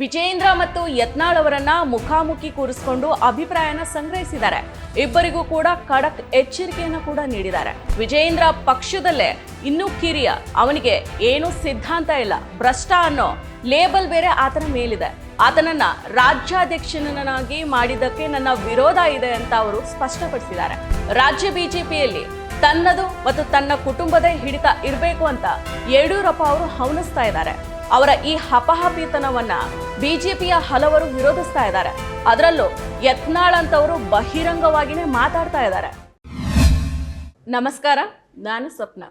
ವಿಜೇಂದ್ರ ಮತ್ತು ಯತ್ನಾಳ್ ಅವರನ್ನ ಮುಖಾಮುಖಿ ಕೂರಿಸಿಕೊಂಡು ಅಭಿಪ್ರಾಯನ ಸಂಗ್ರಹಿಸಿದ್ದಾರೆ. ಇಬ್ಬರಿಗೂ ಕೂಡ ಖಡಕ್ ಎಚ್ಚರಿಕೆಯನ್ನು ಕೂಡ ನೀಡಿದ್ದಾರೆ. ವಿಜೇಂದ್ರ ಪಕ್ಷದಲ್ಲೇ ಇನ್ನೂ ಕಿರಿಯ. ಅವನಿಗೆ ಏನು ಸಿದ್ಧಾಂತ ಇಲ್ಲ. ಭ್ರಷ್ಟ ಅನ್ನೋ ಲೇಬಲ್ ಬೇರೆ ಆತನ ಮೇಲಿದೆ. ಆತನನ್ನ ರಾಜ್ಯಾಧ್ಯಕ್ಷನನ್ನಾಗಿ ಮಾಡಿದ್ದಕ್ಕೆ ನನ್ನ ವಿರೋಧ ಇದೆ ಅಂತ ಅವರು ಸ್ಪಷ್ಟಪಡಿಸಿದ್ದಾರೆ. ರಾಜ್ಯ ಬಿಜೆಪಿಯಲ್ಲಿ ತನ್ನದು ಮತ್ತು ತನ್ನ ಕುಟುಂಬದ ಹಿಡಿತ ಇರಬೇಕು ಅಂತ ಯಡಿಯೂರಪ್ಪ ಅವರು ಹವಣಿಸ್ತಾ ಇದ್ದಾರೆ. ಅವರ ಈ ಹಪಹಪಿತನವನ್ನ ಬಿಜೆಪಿಯ ಹಲವರು ವಿರೋಧಿಸ್ತಾ ಇದ್ದಾರೆ. ಅದರಲ್ಲೂ ಯತ್ನಾಳ್ ಅಂತವರು ಬಹಿರಂಗವಾಗಿನೇ ಮಾತಾಡ್ತಾ ಇದ್ದಾರೆ. ನಮಸ್ಕಾರ, ನಾನು ಸ್ವಪ್ನ.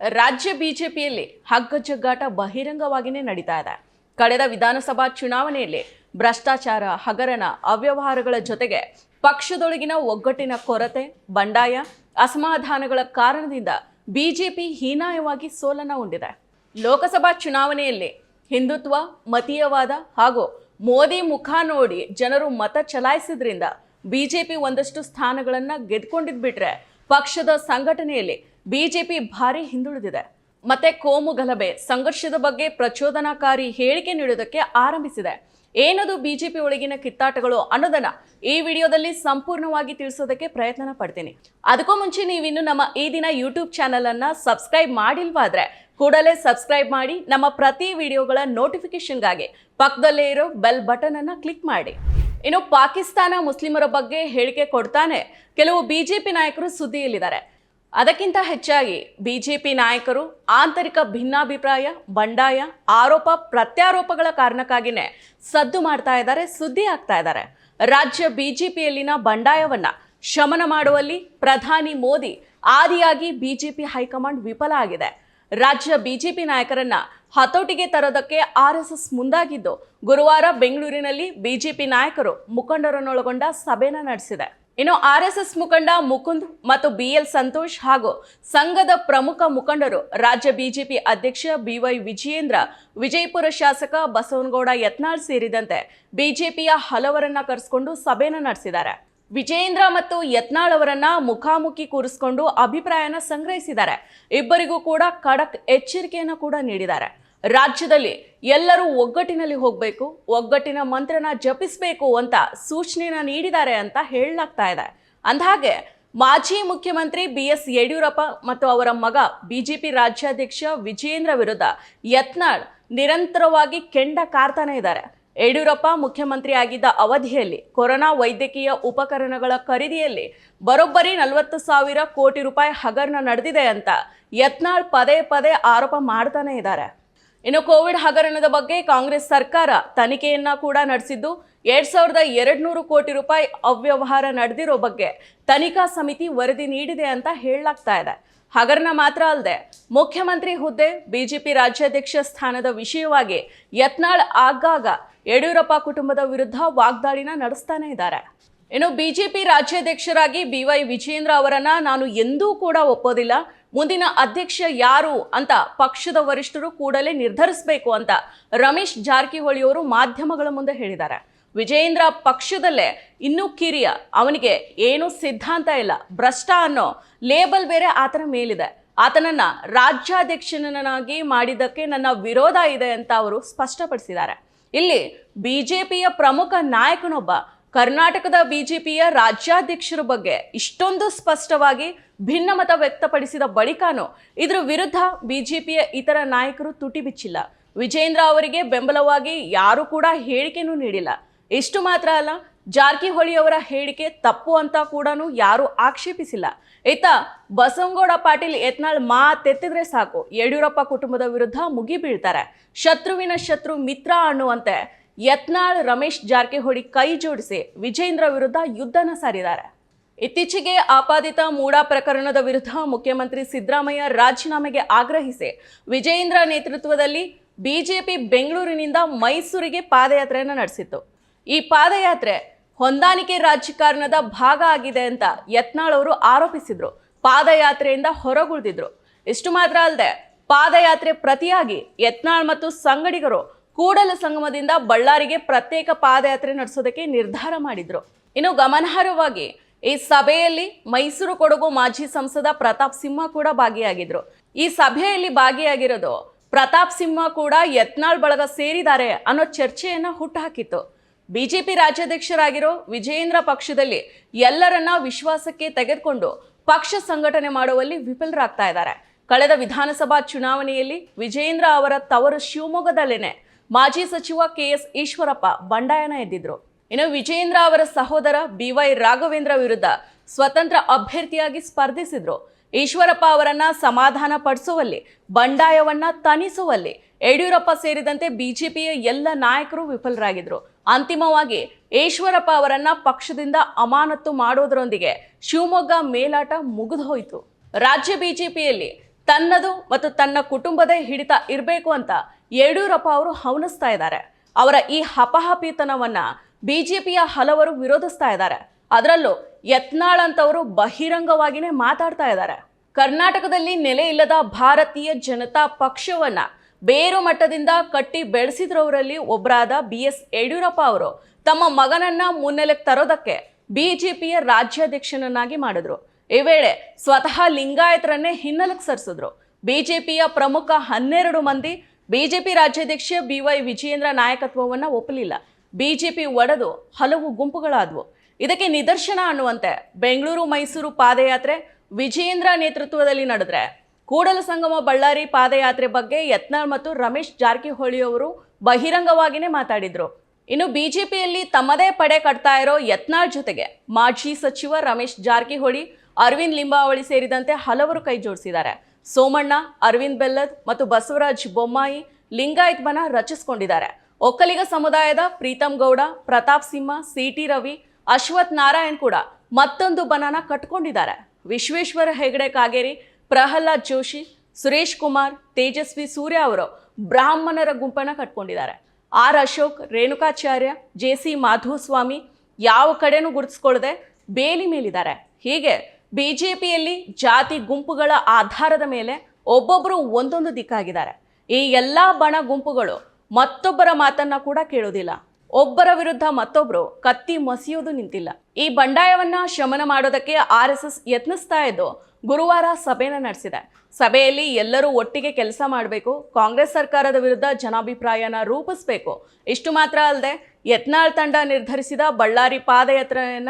ರಾಜ್ಯ ಬಿಜೆಪಿಯಲ್ಲಿ ಹಗ್ಗಜಗ್ಗಾಟ ಬಹಿರಂಗವಾಗಿನೇ ನಡೀತಾ ಇದೆ. ಕಳೆದ ವಿಧಾನಸಭಾ ಚುನಾವಣೆಯಲ್ಲಿ ಭ್ರಷ್ಟಾಚಾರ, ಹಗರಣ, ಅವ್ಯವಹಾರಗಳ ಜೊತೆಗೆ ಪಕ್ಷದೊಳಗಿನ ಒಗ್ಗಟ್ಟಿನ ಕೊರತೆ, ಬಂಡಾಯ, ಅಸಮಾಧಾನಗಳ ಕಾರಣದಿಂದ ಬಿಜೆಪಿ ಹೀನಾಯವಾಗಿ ಸೋಲನ್ನ ಉಂಡಿದೆ ಲೋಕಸಭಾ ಚುನಾವಣೆಯಲ್ಲಿ ಹಿಂದುತ್ವ, ಮತೀಯವಾದ ಹಾಗೂ ಮೋದಿ ಮುಖ ನೋಡಿ ಜನರು ಮತ ಚಲಾಯಿಸಿದ್ರಿಂದ ಬಿಜೆಪಿ ಒಂದಷ್ಟು ಸ್ಥಾನಗಳನ್ನು ಗೆದ್ಕೊಂಡಿದ್ ಬಿಟ್ರೆ ಪಕ್ಷದ ಸಂಘಟನೆಯಲ್ಲಿ ಬಿಜೆಪಿ ಭಾರಿ ಹಿಂದುಳಿದಿದೆ. ಮತ್ತೆ ಕೋಮು ಗಲಭೆ, ಸಂಘರ್ಷದ ಬಗ್ಗೆ ಪ್ರಚೋದನಾಕಾರಿ ಹೇಳಿಕೆ ನೀಡೋದಕ್ಕೆ ಆರಂಭಿಸಿದೆ. ಏನದು ಬಿಜೆಪಿ ಒಳಗಿನ ಕಿತ್ತಾಟಗಳು ಅನ್ನೋದನ್ನ ಈ ವಿಡಿಯೋದಲ್ಲಿ ಸಂಪೂರ್ಣವಾಗಿ ತಿಳಿಸೋದಕ್ಕೆ ಪ್ರಯತ್ನ ಪಡ್ತೀನಿ. ಅದಕ್ಕೂ ಮುಂಚೆ ನೀವಿನ್ನು ನಮ್ಮ ಈ ದಿನ ಯೂಟ್ಯೂಬ್ ಚಾನಲ್ ಅನ್ನ ಸಬ್ಸ್ಕ್ರೈಬ್ ಮಾಡಿಲ್ವಾದ್ರೆ ಕೂಡಲೇ ಸಬ್ಸ್ಕ್ರೈಬ್ ಮಾಡಿ ನಮ್ಮ ಪ್ರತಿ ವಿಡಿಯೋಗಳ ನೋಟಿಫಿಕೇಶನ್ಗಾಗಿ ಪಕ್ಕದಲ್ಲೇ ಇರೋ ಬೆಲ್ ಬಟನ್ ಅನ್ನ ಕ್ಲಿಕ್ ಮಾಡಿ. ಇನ್ನು ಪಾಕಿಸ್ತಾನ ಮುಸ್ಲಿಮರ ಬಗ್ಗೆ ಹೇಳಿಕೆ ಕೊಡ್ತಾನೆ ಕೆಲವು ಬಿಜೆಪಿ ನಾಯಕರು ಸುದ್ದಿಯಲ್ಲಿದ್ದಾರೆ. ಅದಕ್ಕಿಂತ ಹೆಚ್ಚಾಗಿ ಬಿಜೆಪಿ ನಾಯಕರು ಆಂತರಿಕ ಭಿನ್ನಾಭಿಪ್ರಾಯ, ಬಂಡಾಯ, ಆರೋಪ, ಪ್ರತ್ಯಾರೋಪಗಳ ಕಾರಣಕ್ಕಾಗಿನೇ ಸದ್ದು ಮಾಡ್ತಾ ಇದ್ದಾರೆ, ಸುದ್ದಿ ಆಗ್ತಾ ಇದ್ದಾರೆ. ರಾಜ್ಯ ಬಿಜೆಪಿಯಲ್ಲಿನ ಬಂಡಾಯವನ್ನ ಶಮನ ಮಾಡುವಲ್ಲಿ ಪ್ರಧಾನಿ ಮೋದಿ ಆದಿಯಾಗಿ ಬಿಜೆಪಿ ಹೈಕಮಾಂಡ್ ವಿಫಲ ಆಗಿದೆ. ರಾಜ್ಯ ಬಿಜೆಪಿ ನಾಯಕರನ್ನ ಹತೋಟಿಗೆ ತರೋದಕ್ಕೆ ಆರ್ ಎಸ್ ಎಸ್ ಮುಂದಾಗಿದ್ದು ಗುರುವಾರ ಬೆಂಗಳೂರಿನಲ್ಲಿ ಬಿಜೆಪಿ ನಾಯಕರು ಮುಖಂಡರನ್ನೊಳಗೊಂಡ ಸಭೆನ ನಡೆಸಿದೆ. ಇನ್ನು ಆರ್ ಎಸ್ ಎಸ್ ಮುಖಂಡ ಮುಕುಂದ್ ಮತ್ತು ಬಿ ಎಲ್ ಸಂತೋಷ್ ಹಾಗೂ ಸಂಘದ ಪ್ರಮುಖ ಮುಖಂಡರು ರಾಜ್ಯ ಬಿಜೆಪಿ ಅಧ್ಯಕ್ಷ ಬಿವೈ ವಿಜಯೇಂದ್ರ, ವಿಜಯಪುರ ಶಾಸಕ ಬಸವನಗೌಡ ಯತ್ನಾಳ್ ಸೇರಿದಂತೆ ಬಿಜೆಪಿಯ ಹಲವರನ್ನ ಕರೆಸಿಕೊಂಡು ಸಭೆನ ನಡೆಸಿದ್ದಾರೆ. ವಿಜಯೇಂದ್ರ ಮತ್ತು ಯತ್ನಾಳ್ ಅವರನ್ನ ಮುಖಾಮುಖಿ ಕೂರಿಸಿಕೊಂಡು ಅಭಿಪ್ರಾಯನ ಸಂಗ್ರಹಿಸಿದ್ದಾರೆ. ಇಬ್ಬರಿಗೂ ಕೂಡ ಖಡಕ್ ಎಚ್ಚರಿಕೆಯನ್ನು ಕೂಡ ನೀಡಿದ್ದಾರೆ. ರಾಜ್ಯದಲ್ಲಿ ಎಲ್ಲರೂ ಒಗ್ಗಟ್ಟಿನಲ್ಲಿ ಹೋಗಬೇಕು, ಒಗ್ಗಟ್ಟಿನ ಮಂತ್ರನ ಜಪಿಸಬೇಕು ಅಂತ ಸೂಚನೆನ ನೀಡಿದ್ದಾರೆ ಅಂತ ಹೇಳಲಾಗ್ತಾ ಇದೆ. ಅಂದಹಾಗೆ, ಮಾಜಿ ಮುಖ್ಯಮಂತ್ರಿ ಬಿ ಎಸ್ ಯಡಿಯೂರಪ್ಪ ಮತ್ತು ಅವರ ಮಗ ಬಿಜೆಪಿ ರಾಜ್ಯಾಧ್ಯಕ್ಷ ವಿಜೇಂದ್ರ ವಿರುದ್ಧ ಯತ್ನಾಳ್ ನಿರಂತರವಾಗಿ ಕೆಂಡ ಕಾರ್ತಾನೆ ಇದ್ದಾರೆ. ಯಡಿಯೂರಪ್ಪ ಮುಖ್ಯಮಂತ್ರಿ ಆಗಿದ್ದ ಅವಧಿಯಲ್ಲಿ ಕೊರೋನಾ ವೈದ್ಯಕೀಯ ಉಪಕರಣಗಳ ಖರೀದಿಯಲ್ಲಿ ಬರೋಬ್ಬರಿ ನಲವತ್ತು ಸಾವಿರ ಕೋಟಿ ರೂಪಾಯಿ ಹಗರಣ ನಡೆದಿದೆ ಅಂತ ಯತ್ನಾಳ್ ಪದೇ ಪದೇ ಆರೋಪ ಮಾಡ್ತಾನೆ ಇದ್ದಾರೆ. ಇನ್ನು ಕೋವಿಡ್ ಹಗರಣದ ಬಗ್ಗೆ ಕಾಂಗ್ರೆಸ್ ಸರ್ಕಾರ ತನಿಖೆಯನ್ನ ಕೂಡ ನಡೆಸಿದ್ದು, ಎರಡ್ ಸಾವಿರದ ಎರಡ್ ನೂರು ಕೋಟಿ ರೂಪಾಯಿ ಅವ್ಯವಹಾರ ನಡೆದಿರೋ ಬಗ್ಗೆ ತನಿಖಾ ಸಮಿತಿ ವರದಿ ನೀಡಿದೆ ಅಂತ ಹೇಳಲಾಗ್ತಾ ಇದೆ. ಹಗರಣ ಮಾತ್ರ ಅಲ್ಲದೆ, ಮುಖ್ಯಮಂತ್ರಿ ಹುದ್ದೆ, ಬಿಜೆಪಿ ರಾಜ್ಯಾಧ್ಯಕ್ಷ ಸ್ಥಾನದ ವಿಷಯವಾಗಿ ಯತ್ನಾಳ್ ಆಗಾಗ ಯಡಿಯೂರಪ್ಪ ಕುಟುಂಬದ ವಿರುದ್ಧ ವಾಗ್ದಾಳಿನ ನಡೆಸ್ತಾನೆ ಇದ್ದಾರೆ. ಇನ್ನು ಬಿಜೆಪಿ ರಾಜ್ಯಾಧ್ಯಕ್ಷರಾಗಿ ಬಿ ವೈ ವಿಜೇಂದ್ರ ಅವರನ್ನ ನಾನು ಎಂದೂ ಕೂಡ ಒಪ್ಪೋದಿಲ್ಲ. ಮುಂದಿನ ಅಧ್ಯಕ್ಷ ಯಾರು ಅಂತ ಪಕ್ಷದ ವರಿಷ್ಠರು ಕೂಡಲೇ ನಿರ್ಧರಿಸಬೇಕು ಅಂತ ರಮೇಶ್ ಜಾರಕಿಹೊಳಿ ಅವರು ಮಾಧ್ಯಮಗಳ ಮುಂದೆ ಹೇಳಿದ್ದಾರೆ. ವಿಜಯೇಂದ್ರ ಪಕ್ಷದಲ್ಲೇ ಇನ್ನೂ ಕಿರಿಯ, ಅವನಿಗೆ ಏನು ಸಿದ್ಧಾಂತ ಇಲ್ಲ, ಭ್ರಷ್ಟ ಅನ್ನೋ ಲೇಬಲ್ ಬೇರೆ ಆತನ ಮೇಲಿದೆ. ಆತನನ್ನ ರಾಜ್ಯಾಧ್ಯಕ್ಷನನ್ನಾಗಿ ಮಾಡಿದ್ದಕ್ಕೆ ನನ್ನ ವಿರೋಧ ಇದೆ ಅಂತ ಅವರು ಸ್ಪಷ್ಟಪಡಿಸಿದ್ದಾರೆ. ಇಲ್ಲಿ ಬಿಜೆಪಿಯ ಪ್ರಮುಖ ನಾಯಕನೊಬ್ಬ ಕರ್ನಾಟಕದ ಬಿಜೆಪಿಯ ರಾಜ್ಯಾಧ್ಯಕ್ಷರ ಬಗ್ಗೆ ಇಷ್ಟೊಂದು ಸ್ಪಷ್ಟವಾಗಿ ಭಿನ್ನಮತ ವ್ಯಕ್ತಪಡಿಸಿದ ಬಳಿಕನೂ ಇದರ ವಿರುದ್ಧ ಬಿಜೆಪಿಯ ಇತರ ನಾಯಕರು ತುಟಿ ಬಿಚ್ಚಿಲ್ಲ. ವಿಜೇಂದ್ರ ಅವರಿಗೆ ಬೆಂಬಲವಾಗಿ ಯಾರೂ ಕೂಡ ಹೇಳಿಕೆನೂ ನೀಡಿಲ್ಲ. ಇಷ್ಟು ಮಾತ್ರ ಅಲ್ಲ ಜಾರಕಿಹೊಳಿ ಅವರ ಹೇಳಿಕೆ ತಪ್ಪು ಅಂತ ಕೂಡ ಯಾರು ಆಕ್ಷೇಪಿಸಿಲ್ಲ. ಇತ್ತ ಬಸವಗೌಡ ಪಾಟೀಲ್ ಯತ್ನಾಳ್ ಮಾತೆತ್ತಿದ್ರೆ ಸಾಕು. ಯಡಿಯೂರಪ್ಪ ಕುಟುಂಬದ ವಿರುದ್ಧ ಮುಗಿ ಬೀಳ್ತಾರೆ. ಶತ್ರುವಿನ ಶತ್ರು ಮಿತ್ರ ಅನ್ನುವಂತೆ ಯತ್ನಾಳ್, ರಮೇಶ್ ಜಾರಕಿಹೊಳಿ ಕೈ ಜೋಡಿಸಿ ವಿಜೇಂದ್ರ ವಿರುದ್ಧ ಯುದ್ಧನ ಸಾರಿದ್ದಾರೆ. ಇತ್ತೀಚೆಗೆ ಆಪಾದಿತ ಮೂಡಾ ಪ್ರಕರಣದ ವಿರುದ್ಧ ಮುಖ್ಯಮಂತ್ರಿ ಸಿದ್ದರಾಮಯ್ಯ ರಾಜೀನಾಮೆಗೆ ಆಗ್ರಹಿಸಿ ವಿಜಯೇಂದ್ರ ನೇತೃತ್ವದಲ್ಲಿ ಬಿಜೆಪಿ ಬೆಂಗಳೂರಿನಿಂದ ಮೈಸೂರಿಗೆ ಪಾದಯಾತ್ರೆಯನ್ನು ನಡೆಸಿತ್ತು. ಈ ಪಾದಯಾತ್ರೆ ಹೊಂದಾಣಿಕೆ ರಾಜಕಾರಣದ ಭಾಗ ಆಗಿದೆ ಅಂತ ಯತ್ನಾಳ್ ಅವರು ಆರೋಪಿಸಿದ್ರು. ಪಾದಯಾತ್ರೆಯಿಂದ ಹೊರಗುಳಿದಿದ್ರು. ಇಷ್ಟು ಮಾತ್ರ ಅಲ್ಲದೆ ಪಾದಯಾತ್ರೆ ಪ್ರತಿಯಾಗಿ ಯತ್ನಾಳ್ ಮತ್ತು ಸಂಗಡಿಗರು ಕೂಡಲ ಸಂಗಮದಿಂದ ಬಳ್ಳಾರಿಗೆ ಪ್ರತ್ಯೇಕ ಪಾದಯಾತ್ರೆ ನಡೆಸೋದಕ್ಕೆ ನಿರ್ಧಾರ ಮಾಡಿದ್ರು. ಇನ್ನು ಗಮನಾರ್ಹವಾಗಿ ಈ ಸಭೆಯಲ್ಲಿ ಮೈಸೂರು ಕೊಡಗು ಮಾಜಿ ಸಂಸದ ಪ್ರತಾಪ್ ಸಿಂಹ ಕೂಡ ಭಾಗಿಯಾಗಿದ್ರು. ಈ ಸಭೆಯಲ್ಲಿ ಭಾಗಿಯಾಗಿರೋದು ಪ್ರತಾಪ್ ಸಿಂಹ ಕೂಡ ಯತ್ನಾಳ್ ಬಳಗ ಸೇರಿದ್ದಾರೆ ಅನ್ನೋ ಚರ್ಚೆಯನ್ನ ಹುಟ್ಟುಹಾಕಿತ್ತು ಬಿಜೆಪಿ ರಾಜ್ಯಾಧ್ಯಕ್ಷರಾಗಿರೋ ವಿಜಯೇಂದ್ರ ಪಕ್ಷದಲ್ಲಿ ಎಲ್ಲರನ್ನ ವಿಶ್ವಾಸಕ್ಕೆ ತೆಗೆದುಕೊಂಡು ಪಕ್ಷ ಸಂಘಟನೆ ಮಾಡುವಲ್ಲಿ ವಿಫಲರಾಗ್ತಾ ಇದ್ದಾರೆ. ಕಳೆದ ವಿಧಾನಸಭಾ ಚುನಾವಣೆಯಲ್ಲಿ ವಿಜಯೇಂದ್ರ ಅವರ ತವರು ಶಿವಮೊಗ್ಗದಲ್ಲೇನೆ ಮಾಜಿ ಸಚಿವ ಕೆ ಎಸ್ ಈಶ್ವರಪ್ಪ ಬಂಡಾಯನ ಎದ್ದಿದ್ರು. ಇನ್ನು ವಿಜಯೇಂದ್ರ ಅವರ ಸಹೋದರ ಬಿ ವೈ ರಾಘವೇಂದ್ರ ವಿರುದ್ಧ ಸ್ವತಂತ್ರ ಅಭ್ಯರ್ಥಿಯಾಗಿ ಸ್ಪರ್ಧಿಸಿದ್ರು. ಈಶ್ವರಪ್ಪ ಅವರನ್ನ ಸಮಾಧಾನ ಪಡಿಸುವಲ್ಲಿ, ಬಂಡಾಯವನ್ನ ತಣಿಸುವಲ್ಲಿ ಯಡಿಯೂರಪ್ಪ ಸೇರಿದಂತೆ ಬಿಜೆಪಿಯ ಎಲ್ಲ ನಾಯಕರು ವಿಫಲರಾಗಿದ್ರು. ಅಂತಿಮವಾಗಿ ಈಶ್ವರಪ್ಪ ಅವರನ್ನ ಪಕ್ಷದಿಂದ ಅಮಾನತು ಮಾಡೋದರೊಂದಿಗೆ ಶಿವಮೊಗ್ಗ ಮೇಲಾಟ ಮುಗಿದು ಹೋಯಿತು. ರಾಜ್ಯ ಬಿಜೆಪಿಯಲ್ಲಿ ತನ್ನದು ಮತ್ತು ತನ್ನ ಕುಟುಂಬದ ಹಿಡಿತ ಇರಬೇಕು ಅಂತ ಯಡಿಯೂರಪ್ಪ ಅವರು ಹವನಿಸ್ತಾ ಇದ್ದಾರೆ. ಅವರ ಈ ಹಪಹಪಿತನವನ್ನ ಬಿಜೆಪಿಯ ಹಲವರು ವಿರೋಧಿಸ್ತಾ ಇದ್ದಾರೆ. ಅದರಲ್ಲೂ ಯತ್ನಾಳ್ ಅಂತವರು ಬಹಿರಂಗವಾಗಿನೇ ಮಾತಾಡ್ತಾ ಇದ್ದಾರೆ. ಕರ್ನಾಟಕದಲ್ಲಿ ನೆಲೆ ಇಲ್ಲದ ಭಾರತೀಯ ಜನತಾ ಪಕ್ಷವನ್ನ ಬೇರು ಮಟ್ಟದಿಂದ ಕಟ್ಟಿ ಬೆಳೆಸಿದ್ರವರಲ್ಲಿ ಒಬ್ಬರಾದ ಬಿ ಎಸ್ ಯಡಿಯೂರಪ್ಪ ಅವರು ತಮ್ಮ ಮಗನನ್ನ ಮುನ್ನೆಲೆಗೆ ತರೋದಕ್ಕೆ ಬಿಜೆಪಿಯ ರಾಜ್ಯಾಧ್ಯಕ್ಷನನ್ನಾಗಿ ಮಾಡಿದ್ರು. ಈ ವೇಳೆ ಸ್ವತಃ ಲಿಂಗಾಯತರನ್ನೇ ಹಿನ್ನೆಲೆಗೆ ಸರಿಸಿದ್ರು. ಬಿಜೆಪಿಯ ಪ್ರಮುಖ ಹನ್ನೆರಡು ಮಂದಿ ಬಿಜೆಪಿ ರಾಜ್ಯಾಧ್ಯಕ್ಷ ಬಿ ವೈ ವಿಜಯೇಂದ್ರ ನಾಯಕತ್ವವನ್ನ ಒಪ್ಪಲಿಲ್ಲ. ಬಿಜೆಪಿ ಒಡೆದು ಹಲವು ಗುಂಪುಗಳಾದವು. ಇದಕ್ಕೆ ನಿದರ್ಶನ ಅನ್ನುವಂತೆ ಬೆಂಗಳೂರು ಮೈಸೂರು ಪಾದಯಾತ್ರೆ ವಿಜಯೇಂದ್ರ ನೇತೃತ್ವದಲ್ಲಿ ನಡೆದ್ರೆ ಕೂಡಲ ಸಂಗಮ ಬಳ್ಳಾರಿ ಪಾದಯಾತ್ರೆ ಬಗ್ಗೆ ಯತ್ನಾಳ್ ಮತ್ತು ರಮೇಶ್ ಜಾರಕಿಹೊಳಿ ಅವರು ಬಹಿರಂಗವಾಗಿಯೇ ಮಾತಾಡಿದರು. ಇನ್ನು ಬಿಜೆಪಿಯಲ್ಲಿ ತಮ್ಮದೇ ಪಡೆ ಕಟ್ತಾ ಇರೋ ಯತ್ನಾಳ್ ಜೊತೆಗೆ ಮಾಜಿ ಸಚಿವ ರಮೇಶ್ ಜಾರಕಿಹೊಳಿ, ಅರವಿಂದ್ ಲಿಂಬಾವಳಿ ಸೇರಿದಂತೆ ಹಲವರು ಕೈ ಜೋಡಿಸಿದ್ದಾರೆ. ಸೋಮಣ್ಣ, ಅರವಿಂದ್ ಬೆಲ್ಲದ್ ಮತ್ತು ಬಸವರಾಜ್ ಬೊಮ್ಮಾಯಿ ಲಿಂಗಾಯತ್ ಬನ ರಚಿಸಿಕೊಂಡಿದ್ದಾರೆ. ಒಕ್ಕಲಿಗ ಸಮುದಾಯದ ಪ್ರೀತಮ್ ಗೌಡ, ಪ್ರತಾಪ್ ಸಿಂಹ, ಸಿಟಿ ರವಿ, ಅಶ್ವಥ್ ನಾರಾಯಣ್ ಕೂಡ ಮತ್ತೊಂದು ಬನನ ಕಟ್ಕೊಂಡಿದ್ದಾರೆ. ವಿಶ್ವೇಶ್ವರ ಹೆಗಡೆ ಕಾಗೇರಿ ಪ್ರಹ್ಲಾದ್ ಜೋಶಿ, ಸುರೇಶ್ ಕುಮಾರ್, ತೇಜಸ್ವಿ ಸೂರ್ಯ ಅವರು ಬ್ರಾಹ್ಮಣರ ಗುಂಪನ್ನು ಕಟ್ಕೊಂಡಿದ್ದಾರೆ. R Ashok, Renukacharya, J C Madhuswamy ಯಾವ ಕಡೆನೂ ಗುರುತಿಸ್ಕೊಳ್ಳದೆ ಬೇಲಿ ಮೇಲಿದ್ದಾರೆ. ಹೀಗೆ ಬಿ ಜೆ ಪಿಯಲ್ಲಿ ಜಾತಿ ಗುಂಪುಗಳ ಆಧಾರದ ಮೇಲೆ ಒಬ್ಬೊಬ್ಬರು ಒಂದೊಂದು ದಿಕ್ಕಾಗಿದ್ದಾರೆ. ಈ ಎಲ್ಲ ಬಣ ಗುಂಪುಗಳು ಮತ್ತೊಬ್ಬರ ಮಾತನ್ನ ಕೂಡ ಕೇಳೋದಿಲ್ಲ. ಒಬ್ಬರ ವಿರುದ್ಧ ಮತ್ತೊಬ್ಬರು ಕತ್ತಿ ಮಸಿಯೋದು ನಿಂತಿಲ್ಲ. ಈ ಬಂಡಾಯವನ್ನ ಶಮನ ಮಾಡೋದಕ್ಕೆ ಆರ್ ಎಸ್ ಎಸ್ ಯತ್ನಿಸ್ತಾ ಇದ್ದು ಗುರುವಾರ ಸಭೆನ ನಡೆಸಿದೆ. ಸಭೆಯಲ್ಲಿ ಎಲ್ಲರೂ ಒಟ್ಟಿಗೆ ಕೆಲಸ ಮಾಡಬೇಕು, ಕಾಂಗ್ರೆಸ್ ಸರ್ಕಾರದ ವಿರುದ್ಧ ಜನಾಭಿಪ್ರಾಯನ ರೂಪಿಸಬೇಕು. ಇಷ್ಟು ಮಾತ್ರ ಅಲ್ಲದೆ, ಯತ್ನಾಳ್ ತಂಡ ನಿರ್ಧರಿಸಿದ ಬಳ್ಳಾರಿ ಪಾದಯಾತ್ರೆಯನ್ನ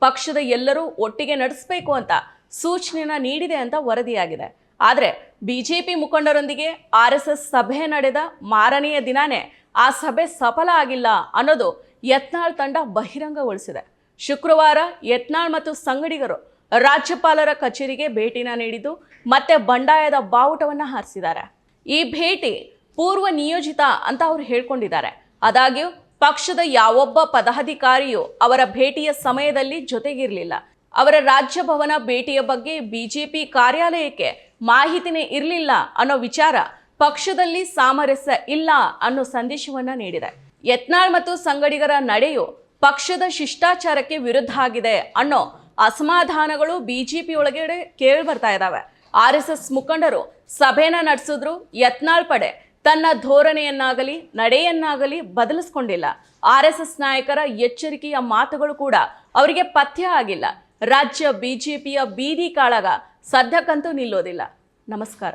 ಪಕ್ಷದ ಎಲ್ಲರೂ ಒಟ್ಟಿಗೆ ನಡೆಸಬೇಕು ಅಂತ ಸೂಚನೆನ ನೀಡಿದೆ ಅಂತ ವರದಿಯಾಗಿದೆ. ಆದರೆ, ಬಿಜೆಪಿ ಮುಖಂಡರೊಂದಿಗೆ ಆರ್ ಎಸ್ ಎಸ್ ಸಭೆ ನಡೆದ ಮಾರನೆಯ ದಿನಾನೇ ಆ ಸಭೆ ಸಫಲ ಆಗಿಲ್ಲ ಅನ್ನೋದು ಯತ್ನಾಳ್ ತಂಡ ಬಹಿರಂಗಗೊಳಿಸಿದೆ. ಶುಕ್ರವಾರ ಯತ್ನಾಳ್ ಮತ್ತು ಸಂಗಡಿಗರು ರಾಜ್ಯಪಾಲರ ಕಚೇರಿಗೆ ಭೇಟಿನ ನೀಡಿದ್ದು, ಮತ್ತೆ ಬಂಡಾಯದ ಬಾವುಟವನ್ನು ಹಾರಿಸಿದ್ದಾರೆ. ಈ ಭೇಟಿ ಪೂರ್ವ ನಿಯೋಜಿತ ಅಂತ ಅವರು ಹೇಳ್ಕೊಂಡಿದ್ದಾರೆ. ಆದಾಗ್ಯೂ, ಪಕ್ಷದ ಯಾವೊಬ್ಬ ಪದಾಧಿಕಾರಿಯೂ ಅವರ ಭೇಟಿಯ ಸಮಯದಲ್ಲಿ ಜೊತೆಗಿರಲಿಲ್ಲ. ಅವರ ರಾಜ್ಯಭವನ ಭೇಟಿಯ ಬಗ್ಗೆ ಬಿಜೆಪಿ ಕಾರ್ಯಾಲಯಕ್ಕೆ ಮಾಹಿತಿನೇ ಇರಲಿಲ್ಲ ಅನ್ನೋ ವಿಚಾರ ಪಕ್ಷದಲ್ಲಿ ಸಾಮರಸ್ಯ ಇಲ್ಲ ಅನ್ನೋ ಸಂದೇಶವನ್ನ ನೀಡಿದೆ. ಯತ್ನಾಳ್ ಮತ್ತು ಸಂಗಡಿಗರ ನಡೆಯು ಪಕ್ಷದ ಶಿಷ್ಟಾಚಾರಕ್ಕೆ ವಿರುದ್ಧ ಆಗಿದೆ ಅನ್ನೋ ಅಸಮಾಧಾನಗಳು ಬಿಜೆಪಿ ಒಳಗಡೆ ಕೇಳಿ ಬರ್ತಾ ಇದ್ದಾವೆ ಆರ್ ಎಸ್ ಎಸ್ ಮುಖಂಡರು ಸಭೆನ ನಡೆಸಿದ್ರು, ಯತ್ನಾಳ್ ಪಡೆ ತನ್ನ ಧೋರಣೆಯನ್ನಾಗಲಿ, ನಡೆಯನ್ನಾಗಲಿ ಬದಲಿಸ್ಕೊಂಡಿಲ್ಲ. ಆರ್ ಎಸ್ ಎಸ್ ನಾಯಕರ ಎಚ್ಚರಿಕೆಯ ಮಾತುಗಳು ಕೂಡ ಅವರಿಗೆ ಪಥ್ಯ ಆಗಿಲ್ಲ. ರಾಜ್ಯ ಬಿಜೆಪಿಯ ಬೀದಿ ಕಾಳಗ ಸದ್ಯಕ್ಕಂತೂ ನಿಲ್ಲೋದಿಲ್ಲ. ನಮಸ್ಕಾರ.